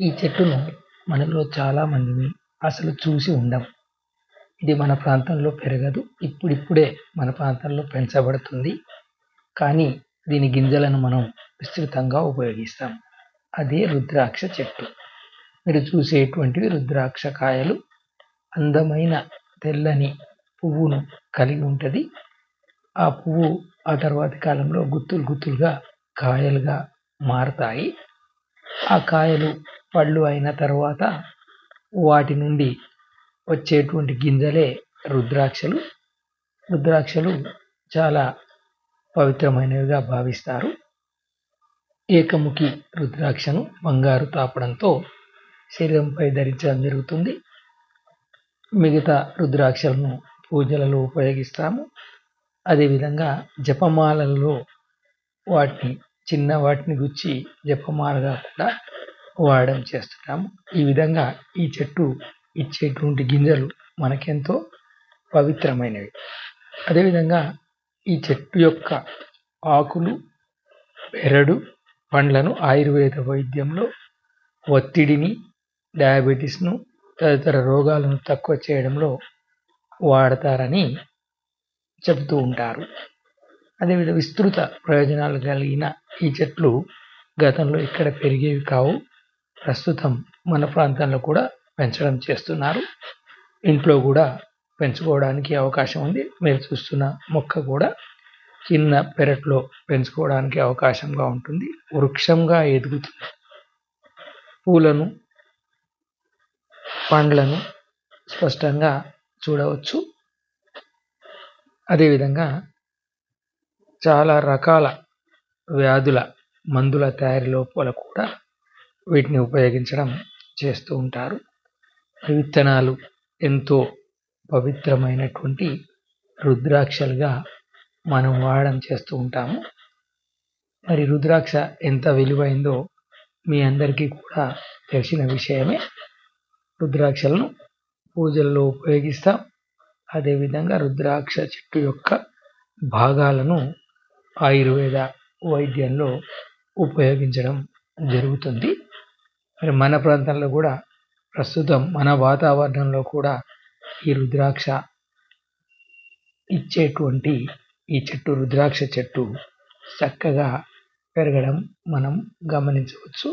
ఈ చెట్టును మనలో చాలామందిని అసలు చూసి ఉండం ఇది మన ప్రాంతంలో పెరగదు. ఇప్పుడిప్పుడే మన ప్రాంతంలో పెంచబడుతుంది. కానీ దీని గింజలను మనం విస్తృతంగా ఉపయోగిస్తాం. అదే రుద్రాక్ష చెట్టు. మీరు చూసేటువంటివి రుద్రాక్ష కాయలు. అందమైన తెల్లని పువ్వును కలిగి ఉంటుంది. ఆ పువ్వు ఆ తర్వాతి కాలంలో గుత్తులు గుత్తులుగా కాయలుగా మారతాయి. ఆ కాయలు పళ్ళు అయిన తర్వాత వాటి నుండి వచ్చేటువంటి గింజలే రుద్రాక్షలు. రుద్రాక్షలు చాలా పవిత్రమైనవిగా భావిస్తారు. ఏకముఖి రుద్రాక్షను బంగారు తాపడంతో శరీరంపై ధరించడం జరుగుతుంది. మిగతా రుద్రాక్షలను పూజలలో ఉపయోగిస్తాము. అదేవిధంగా జపమాలలో వాటిని చిన్న వాటిని గుచ్చి జపమాలగా కూడా వాడడం చేస్తున్నాము. ఈ విధంగా ఈ చెట్టు ఇచ్చేటువంటి గింజలు మనకెంతో పవిత్రమైనవి. అదేవిధంగా ఈ చెట్టు యొక్క ఆకులు బెరడు పండ్లను ఆయుర్వేద వైద్యంలో ఒత్తిడిని డయాబెటీస్ను తదితర రోగాలను తక్కువ చేయడంలో వాడతారని చెబుతూ ఉంటారు. అదేవిధ విస్తృత ప్రయోజనాలు కలిగిన ఈ చెట్లు గతంలో ఇక్కడ పెరిగేవి కావు. ప్రస్తుతం మన ప్రాంతంలో కూడా పెంచడం చేస్తున్నారు. ఇంట్లో కూడా పెంచుకోవడానికి అవకాశం ఉంది. మీరు చూస్తున్న మొక్క కూడా చిన్న పెరట్లో పెంచుకోవడానికి అవకాశంగా ఉంటుంది. వృక్షంగా ఎదుగుతుంది పూలను పండ్లను స్పష్టంగా చూడవచ్చు. అదేవిధంగా చాలా రకాల వ్యాధుల మందుల తయారీ లోపల కూడా వీటిని ఉపయోగించడం చేస్తూ ఉంటారు. విత్తనాలు ఎంతో పవిత్రమైనటువంటి రుద్రాక్షలుగా మనం వాడడం చేస్తూ ఉంటాము. మరి రుద్రాక్ష ఎంత విలువైందో మీ అందరికీ కూడా తెలిసిన విషయమే. రుద్రాక్షలను పూజల్లో ఉపయోగిస్తాం. అదేవిధంగా రుద్రాక్ష చెట్టు యొక్క భాగాలను ఆయుర్వేద వైద్యంలో ఉపయోగించడం జరుగుతుంది. మరి మన ప్రాంతంలో కూడా ప్రస్తుతం మన వాతావరణంలో కూడా ఈ రుద్రాక్ష ఇచ్చేటువంటి ఈ చెట్టు రుద్రాక్ష చెట్టు చక్కగా పెరగడం మనం గమనించవచ్చు.